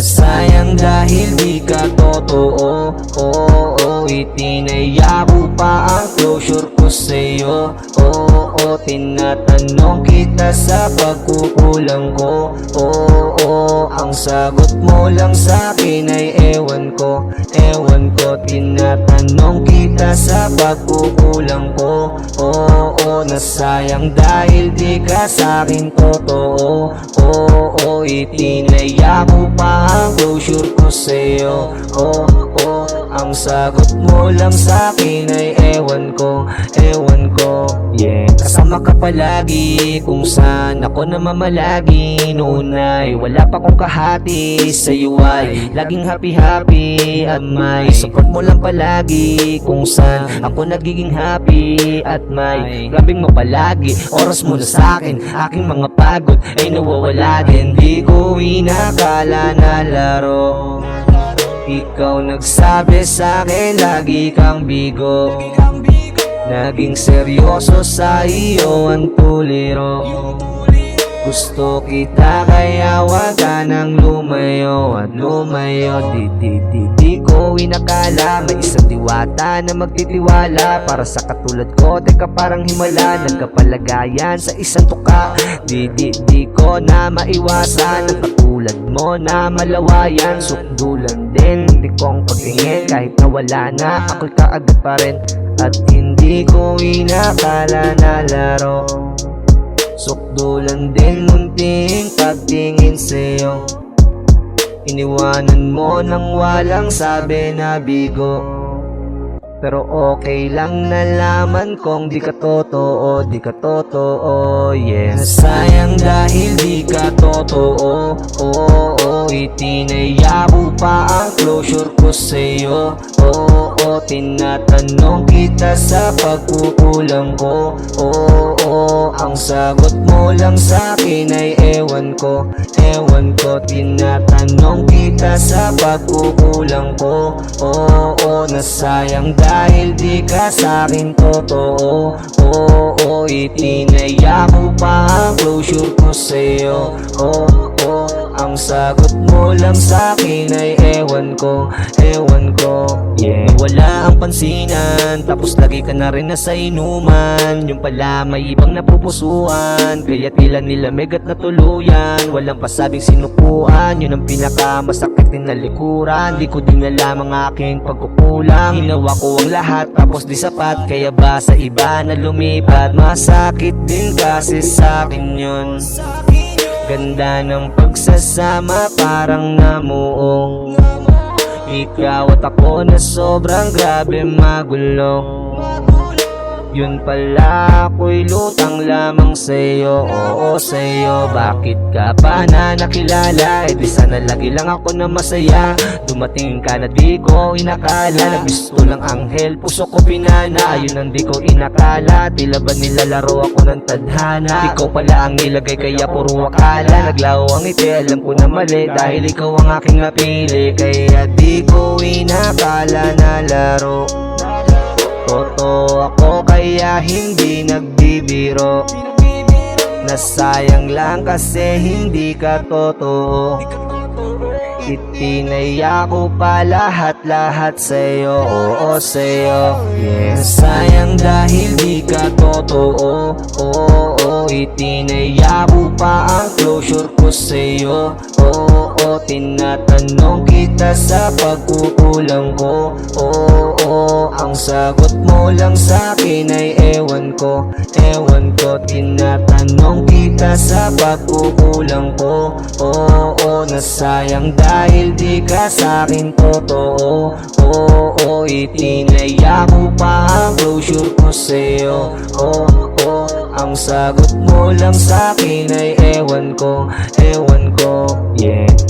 Nasayang dahil di ka totoo. Oo, oo, itinaya ko pa ang closure ko sa'yo. Oo, oo, tinatanong kita sa pagkukulang ko. Oo, oo, ang sagot mo lang sa akin ay ewan ko. Ewan ko, tinatanong kita sa pagkukulang ko. Oo, oo, nasayang dahil di ka sa akin totoo. Oo, oo, itinaya ko pa ang closure ko sa'yo. Oo, oo, ang sagot mo lang sa akin ay ewan ko ko, palagi kung saan ako namamalagi. Noon ay wala pa kong kahati Sa'yo ay laging happy-happy At may support mo lang palagi Kung saan ako nagiging happy At may grabing mo palagi. Oras mo na sa'kin, aking mga pagod Ay nawawala. Din Di ko inakala na laro. Ikaw nagsabi sa akin, lagi kang bigo Naging seryoso sa iyo ang tuliro Gusto kita kaya wag nang lumayo. At lumayo di di di di ko inakala. May isang diwata na magtitiwala. Para sa katulad ko Teka parang himala. Nagkapalagayan sa isang tuka. Di di di ko na maiwasan. Ang katulad mo na malawayan. Sukdulan din Hindi kong pagtingin. Kahit nawala na Ako'y kaagad pa rin At hindi ko inakala na laro. Sukdulan din munting pagtingin sa'yo. Iniwanan mo nang walang sabi na bigo. Pero okay lang nalaman kong di ka totoo, di ka totoo, yeah Nasayang dahil di ka totoo, oo, oo Itinaya ko pa ang closure ko sa'yo, oo, oo Tinatanong kita sa pagkukulang ko, oo, oo Ang sagot mo lang sa akin ay ewan ko, ewan ko Tinatanong kita sa pagkukulang ko, oo, oo Nasayang dahil di ka sa akin totoo, oo, oo Itinaya ko pa ang closure ko sa'yo, oo Ang sagot mo lang sa akin ay ewan ko, ewan ko. Yeah, wala ang pansinan Tapos lagi ka na rin nasa inuman. Yung pala may ibang napupusuan Kaya tila nila megat na tuluyan. Walang pasabing sinukuan Yun ang pinakamasakit din na likuran. Di ko din alam ang aking pagkukulang. Ginawa ko ang lahat tapos di sapat. Kaya ba sa iba na lumipat? Masakit din kasi sa akin yun Ganda ng pagsasama parang namuong. Ikaw at ako na sobrang grabe magulo yun pala ako'y lutang lamang sa'yo Oo sa'yo. Bakit ka pa na nakilala? Eh di sana lagi lang ako na masaya. Dumating ka na di ko inakala. Nabisto lang anghel Puso ko pinana. Ayun ang di ko inakala. Tila ba nilalaro ako ng tadhana? Ikaw pala ang nilagay kaya puro akala. Naglaho ang ngiti Alam ko na mali. Dahil ikaw ang aking napili Kaya di ko inakala na laro Totoo ako kaya hindi nagbibiro. Nasayang lang kasi hindi ka totoo. Itinaya ko pa lahat-lahat sa'yo Oo sa'yo. Yeah. Sayang dahil di ka totoo Oo, oo. Itinaya ko pa ang closure ko sa'yo Oo, Tinatanong kita sa pagkukulang ko. Oo, oo Ang sagot mo lang sa akin ay ewan ko. Ewan ko Tinatanong kita sa pagkukulang ko. Oo, oo Nasayang dahil di ka sa akin totoo. Oo, oo Itinaya ko pa ang closure ko sa'yo. Oo, oo Ang sagot mo lang sa akin ay ewan ko. Ewan ko, yeah